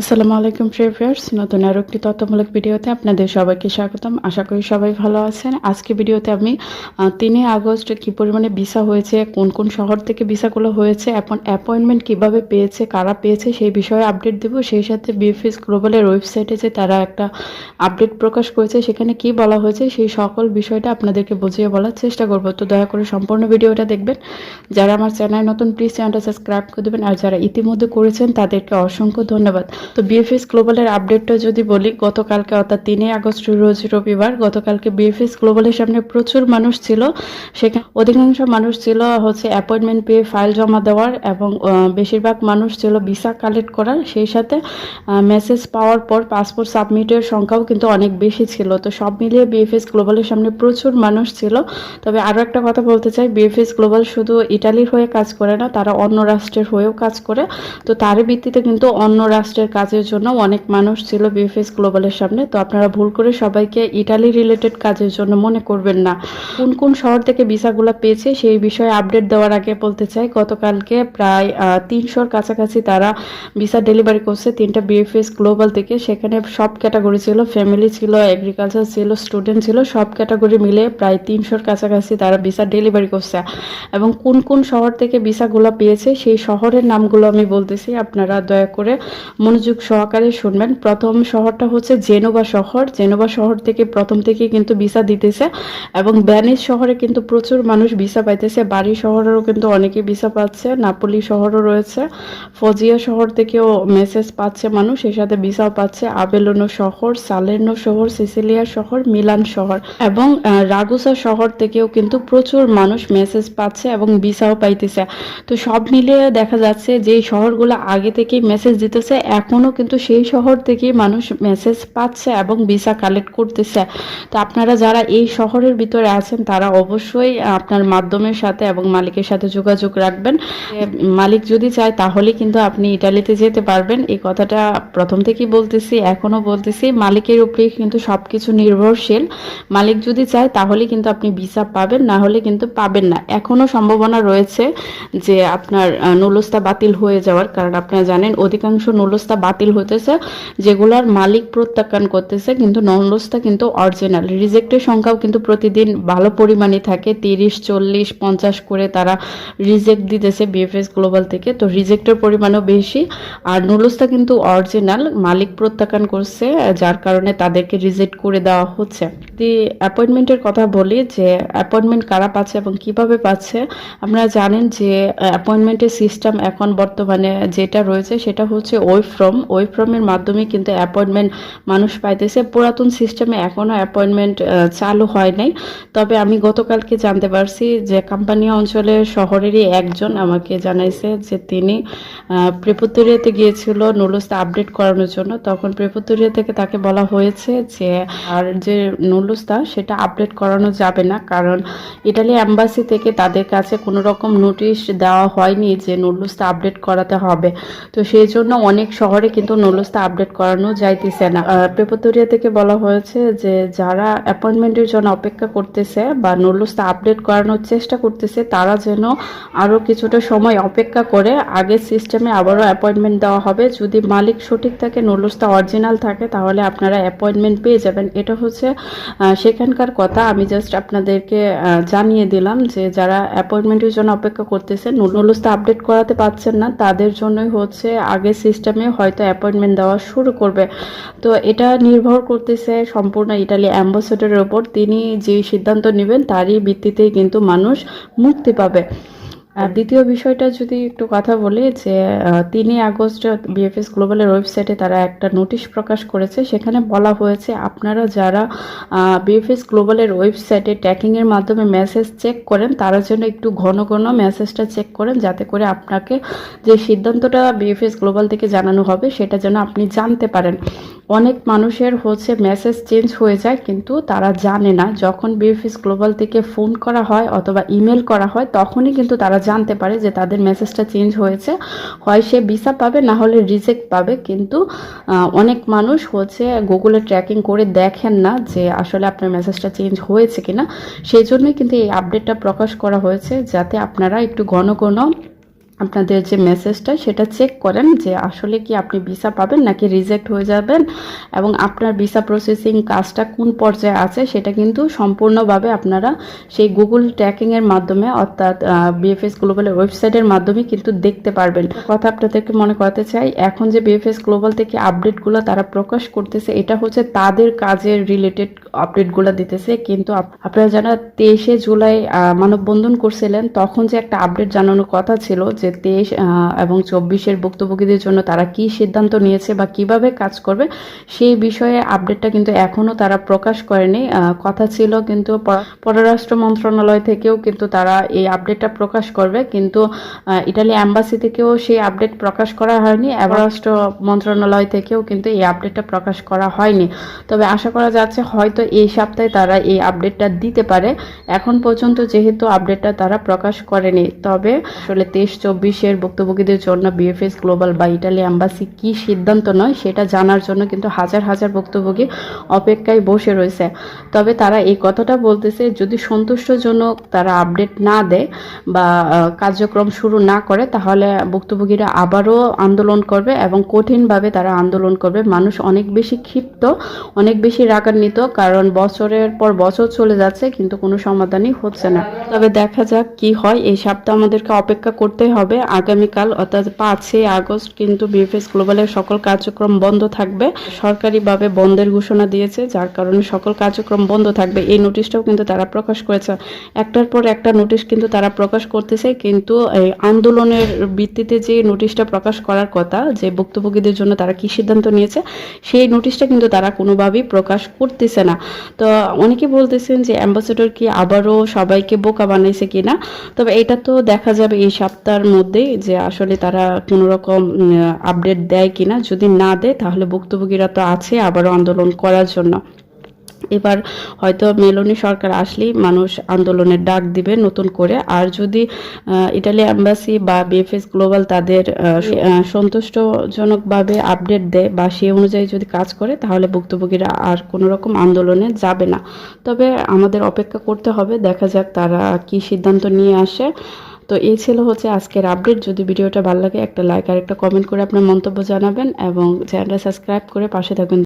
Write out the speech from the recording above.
আসসালামু আলাইকুম ফ্রেভিয়ার্স নতুন আরও একটি তথ্যমূলক ভিডিওতে আপনাদের সবাইকে স্বাগতম। আশা করি সবাই ভালো আছেন। আজকে ভিডিওতে আমি তিনই আগস্ট কী পরিমাণে ভিসা হয়েছে, কোন কোন শহর থেকে ভিসাগুলো হয়েছে, এখন অ্যাপয়েন্টমেন্ট কীভাবে পেয়েছে, কারা পেয়েছে সেই বিষয়ে আপডেট দেব। সেই সাথে বিএফএস গ্লোবালের ওয়েবসাইটে যে তারা একটা আপডেট প্রকাশ করেছে, সেখানে কি বলা হয়েছে সেই সকল বিষয়টা আপনাদেরকে বুঝিয়ে বলার চেষ্টা করব। তো দয়া করে সম্পূর্ণ ভিডিওটা দেখবেন। যারা আমার চ্যানেল নতুন প্লিজ চ্যানেলটা সাবস্ক্রাইব করে দেবেন। আর যারা ইতিমধ্যে করেছেন, তাদেরকে অসংখ্য ধন্যবাদ। তো বিএফএস গ্লোবালের আপডেটটা যদি বলি, গতকালকে অর্থাৎ তিনই আগস্ট, রোজ রবিবার, গতকালকে বিএফএস গ্লোবালের সামনে প্রচুর মানুষ ছিল। সেখানে অধিকাংশ মানুষ ছিল হচ্ছে অ্যাপয়েন্টমেন্ট পেয়ে ফাইল জমা দেওয়ার এবং বেশিরভাগ মানুষ ছিল ভিসা কালেক্ট করার। সেই সাথে মেসেজ পাওয়ার পর পাসপোর্ট সাবমিটের সংখ্যাও কিন্তু অনেক বেশি ছিল। তো সব মিলিয়ে বিএফএস গ্লোবালের সামনে প্রচুর মানুষ ছিল। তবে আরও একটা কথা বলতে চাই বিএফএস গ্লোবাল শুধু ইটালির হয়ে কাজ করে না, তারা অন্য রাষ্ট্রের হয়েও কাজ করে। তো তার ভিত্তিতে কিন্তু অন্য রাষ্ট্রের কাজের জন্য অনেক মানুষ ছিল বিএফএস গ্লোবালের সামনে, তো আপনারা ভুল করে সবাইকে ইটালি রিলেটেড কাজের জন্য মনে করবেন না। কোন কোন শহর থেকে ভিসাগুলো পেয়েছে সেই বিষয়ে আপডেট দেওয়ার আগে বলতে চাই, গতকালকে প্রায় তিনশোর কাছাকাছি তারা ভিসা ডেলিভারি করছে তিনটা বিএফএস গ্লোবাল থেকে। সেখানে সব ক্যাটাগরি ছিল ফ্যামিলি ছিল এগ্রিকালচার ছিল স্টুডেন্ট ছিল, সব ক্যাটাগরি মিলে প্রায় তিনশোর কাছাকাছি তারা ভিসা ডেলিভারি করছে। এবং কোন কোন শহর থেকে ভিসাগুলো পেয়েছে সেই শহরের নামগুলো আমি বলতেছি, আপনারা দয়া করে মনোযোগ সহকারে শুনবেন। প্রথম শহরটা হচ্ছে জেনোভা শহর। জেনোভা শহর থেকে প্রথম থেকে কিন্তু ভিসা দিতেছে এবং ব্যানিস শহরে কিন্তু প্রচুর মানুষ ভিসা পাইতেছে। বাড়ি শহরেরও কিন্তু অনেকে ভিসা পাচ্ছে, নাপোলি শহরও রয়েছে। ফজিয়া শহর থেকেও মেসেজ পাচ্ছে মানুষ, এর সাথে ভিসাও পাচ্ছে। আবেলোনো শহর, সালের্নো শহর, সিসিলিয়া শহর, মিলান শহর এবং রাগুসা শহর থেকেও কিন্তু প্রচুর মানুষ মেসেজ পাচ্ছে এবং ভিসাও পাইতেছে। তো সব মিলিয়ে দেখা যাচ্ছে যে শহরগুলো আগে থেকেই মেসেজ দিতেছে, এখনও কিন্তু সেই শহর থেকেই মানুষ মেসেজ পাচ্ছে এবং ভিসা কালেক্ট করতেছে। তো আপনারা যারা এই শহরের ভিতরে আছেন, তারা অবশ্যই আপনার মাধ্যমের সাথে এবং মালিকের সাথে যোগাযোগ রাখবেন। মালিক যদি চায় তাহলে কিন্তু আপনি ইটালিতে যেতে পারবেন। এই কথাটা প্রথম থেকেই বলতেছি, এখনও বলতেছি। মালিকের উপরেই কিন্তু সব কিছু নির্ভরশীল। মালিক যদি চায় তাহলে কিন্তু আপনি ভিসা পাবেন, না হলে কিন্তু পাবেন না। এখনও সম্ভাবনা রয়েছে যে আপনার নুলস্তা বাতিল হয়ে যাওয়ার। কারণ আপনারা জানেন, অধিকাংশ নুলস্তা বাতিল হতেছে যেগুলোর মালিক প্রত্যাখ্যান করতেছে, কিন্তু নলস্তা কিন্তু অরিজিনাল রিজেক্টের সংখ্যাও কিন্তু প্রতিদিন ভালো পরিমাণে থাকে, তিরিশ, চল্লিশ, পঞ্চাশ করে তারা রিজেক্ট দিতেছে বিএফএস গ্লোবাল থেকে। তো রিজেক্টের পরিমাণও বেশি, আর নুলস্তা কিন্তু অরিজিনাল মালিক প্রত্যাখ্যান করছে, যার কারণে তাদেরকে রিজেক্ট করে দেওয়া হচ্ছে। যদি অ্যাপয়েন্টমেন্টের কথা বলি, যে অ্যাপয়েন্টমেন্ট কারা পাচ্ছে এবং কীভাবে পাচ্ছে আপনারা জানেন যে অ্যাপয়েন্টমেন্টের সিস্টেম এখন বর্তমানে যেটা রয়েছে, সেটা হচ্ছে ওই ফ্রম ওই ফ্রমের মাধ্যমে কিন্তু অ্যাপয়েন্টমেন্ট মানুষ পাইতেছে। পুরাতন সিস্টেমে এখনও অ্যাপয়েন্টমেন্ট চালু হয় নাই। তবে আমি গতকালকে জানতে পারছি যে কোম্পানি অঞ্চলের শহরেরই একজন আমাকে জানাইছে যে তিনি প্রেপুতরিয়াতে গিয়েছিল নুলুসটা আপডেট করানোর জন্য। তখন প্রেপুতরিয়া থেকে তাকে বলা হয়েছে যে, আর যে নুলুসটা সেটা আপডেট করানো যাবে না। কারণ ইটালি অ্যাম্বাসি থেকে তাদের কাছে কোনো রকম নোটিশ দেওয়া হয়নি যে নুলুসটা আপডেট করাতে হবে। তো সেই জন্য অনেক শহরে কিন্তু নুলুসটা আপডেট করানো যাইতেছে না। প্রেপোতরিয়া থেকে বলা হয়েছে যে, যারা অ্যাপয়েন্টমেন্টের জন্য অপেক্ষা করতেছে বা নুলুসটা আপডেট করানোর চেষ্টা করতেছে, তারা যেন আরও কিছুটা সময় অপেক্ষা করে আগের সিস্টেমে আবারও অ্যাপয়েন্টমেন্ট দেওয়া হবে। যদি মালিক সঠিক থাকে নুলুসটা অরিজিনাল থাকে, তাহলে আপনারা অ্যাপয়েন্টমেন্ট পেয়ে যাবেন। এটা হচ্ছে সেখানকার কথা। আমি জাস্ট আপনাদেরকে জানিয়ে দিলাম যে, যারা অ্যাপয়েন্টমেন্টের জন্য অপেক্ষা করতেছে নুলুসটা আপডেট করাতে পারছেন না, তাদের জন্যই হচ্ছে আগের সিস্টেমে হয়তো অ্যাপয়েন্টমেন্ট দেওয়া শুরু করবে। তো এটা নির্ভর করতেছে সম্পূর্ণ ইটালি অ্যাম্বাসেডারের ওপর। তিনি যে সিদ্ধান্ত নেবেন, তারই ভিত্তিতেই কিন্তু মানুষ মুক্তি পাবে। আর দ্বিতীয় বিষয়টা যদি একটু কথা বলি যে তিনই আগস্ট বিএফএস গ্লোবালের ওয়েবসাইটে তারা একটা নোটিশ প্রকাশ করেছে। সেখানে বলা হয়েছে, আপনারা যারা বিএফএস গ্লোবালের ওয়েবসাইটে ট্র্যাকিংয়ের মাধ্যমে মেসেজ চেক করেন, তারা যেন একটু ঘন ঘন মেসেজটা চেক করেন, যাতে করে আপনাকে যে সিদ্ধান্তটা বিএফএস গ্লোবাল থেকে জানানো হবে, সেটা যেন আপনি জানতে পারেন। অনেক মানুষের হচ্ছে মেসেজ চেঞ্জ হয়ে যায়, কিন্তু তারা জানে না। যখন বিএফএস গ্লোবাল থেকে ফোন করা হয় অথবা ইমেল করা হয়, তখনই কিন্তু তারা জানতে পারে যে তাদের মেসেজটা চেঞ্জ হয়েছে। হয় সে ভিসা পাবে, না হলে রিজেক্ট পাবে। কিন্তু অনেক মানুষ হচ্ছে গুগলে ট্র্যাকিং করে দেখেন না যে আসলে আপনার মেসেজটা চেঞ্জ হয়েছে কিনা। সেই জন্যই কিন্তু এই আপডেটটা প্রকাশ করা হয়েছে, যাতে আপনারা একটু ঘন ঘন আপনাদের যে মেসেজটা, সেটা চেক করেন যে আসলে কি আপনি ভিসা পাবেন নাকি রিজেক্ট হয়ে যাবেন এবং আপনার ভিসা প্রসেসিং কাজটা কোন পর্যায়ে আছে সেটা কিন্তু সম্পূর্ণভাবে আপনারা সেই গুগল ট্র্যাকিংয়ের মাধ্যমে অর্থাৎ বিএফএস গ্লোবালের ওয়েবসাইটের মাধ্যমে কিন্তু দেখতে পারবেন। কথা আপনাদেরকে মনে করাতে চাই, এখন যে বিএফএস গ্লোবাল থেকে আপডেটগুলো তারা প্রকাশ করতেছে, এটা হচ্ছে তাদের কাজের রিলেটেড আপডেটগুলো দিতেছে। কিন্তু আপ- আপনারা যারা তেইশে জুলাই মানববন্ধন করছিলেন, তখন যে একটা আপডেট জানানোর কথা ছিল যে তেইশ এবং চব্বিশের ভুক্তভোগীদের জন্য তারা কি সিদ্ধান্ত নিয়েছে বা কীভাবে কাজ করবে সেই বিষয়ে আপডেটটা কিন্তু এখনও তারা প্রকাশ করেনি। কথা ছিল কিন্তু পর- পররাষ্ট্র মন্ত্রণালয় থেকেও কিন্তু তারা এই আপডেটটা প্রকাশ করবে। কিন্তু ইটালি অ্যাম্বাসি থেকেও সেই আপডেট প্রকাশ করা হয়নি। এবং রাষ্ট্র মন্ত্রণালয় থেকেও কিন্তু এই আপডেটটা প্রকাশ করা হয়নি। তবে আশা করা যাচ্ছে হয়তো এই সপ্তাহে তারা এই আপডেটটা দিতে পারে। এখন পর্যন্ত যেহেতু আপডেটটা তারা প্রকাশ করেনি, তবে আসলে তেইশ চব্বিশের ভুক্তভোগীদের জন্য বিএফএস গ্লোবাল বা ইটালি অ্যাম্বাসি কি সিদ্ধান্ত নয় সেটা জানার জন্য কিন্তু হাজার হাজার ভুক্তভোগী অপেক্ষায় বসে রয়েছে। তবে তারা এই কথাটা বলতেছে, যদি সন্তুষ্টজনক তারা আপডেট না দেয় বা কার্যক্রম শুরু না করে, তাহলে ভুক্তভোগীরা আবারও আন্দোলন করবে এবং কঠিনভাবে তারা আন্দোলন করবে। মানুষ অনেক বেশি ক্ষিপ্ত, অনেক বেশি রাগান্বিত, কারণ বছরের পর বছর চলে যাচ্ছে, কিন্তু কোনো সমাধানই হচ্ছে না। তবে দেখা যাক কি হয়। এই সপ্তাহ আমাদেরকে অপেক্ষা করতে হবে। আগামীকাল, অর্থাৎ পাঁচই আগস্ট কিন্তু বিএফএস গ্লোবালের সকল কার্যক্রম বন্ধ থাকবে। সরকারিভাবে বন্ধের ঘোষণা দিয়েছে, যার কারণে সকল কার্যক্রম বন্ধ থাকবে। এই নোটিশটাও কিন্তু তারা প্রকাশ করেছে। একটার পর একটা নোটিশ কিন্তু তারা প্রকাশ করতেছে, কিন্তু এই আন্দোলনের ভিত্তিতে যে নোটিশটা প্রকাশ করার কথা, যে ভুক্তভোগীদের জন্য তারা কি সিদ্ধান্ত নিয়েছে, সেই নোটিশটা কিন্তু তারা কোনোভাবেই প্রকাশ করতেছে না। তো অনেকে বলতেছেন যে অ্যাম্বাসেডর কি আবারও সবাইকে বোকা বানাইছে কিনা? তবে এটা তো দেখা যাবে এই সপ্তাহের মধ্যেই যে আসলে তারা কোনো রকম আপডেট দেয় কিনা যদি না দেয়, তাহলে ভুক্তভোগীরা তো আছে আবারও আন্দোলন করার জন্য। এবার হয়তো মেলোনি সরকার আসলেই মানুষ আন্দোলনের ডাক দিবে নতুন করে। আর যদি ইটালি অ্যাম্বাসি বা বিএফএস গ্লোবাল তাদের সন্তুষ্টজনকভাবে আপডেট দেয় বা সেই অনুযায়ী যদি কাজ করে, তাহলে ভুক্তভোগীরা আর কোনো রকম আন্দোলনে যাবে না। তবে আমাদের অপেক্ষা করতে হবে, দেখা যাক তারা কি সিদ্ধান্ত নিয়ে আসে। তো এই ছিল হচ্ছে আজকের আপডেট যদি ভিডিওটা ভালো লাগে, একটা লাইক আর একটা কমেন্ট করে আপনার মন্তব্য জানাবেন এবং চ্যানেলটা সাবস্ক্রাইব করে পাশে থাকবেন।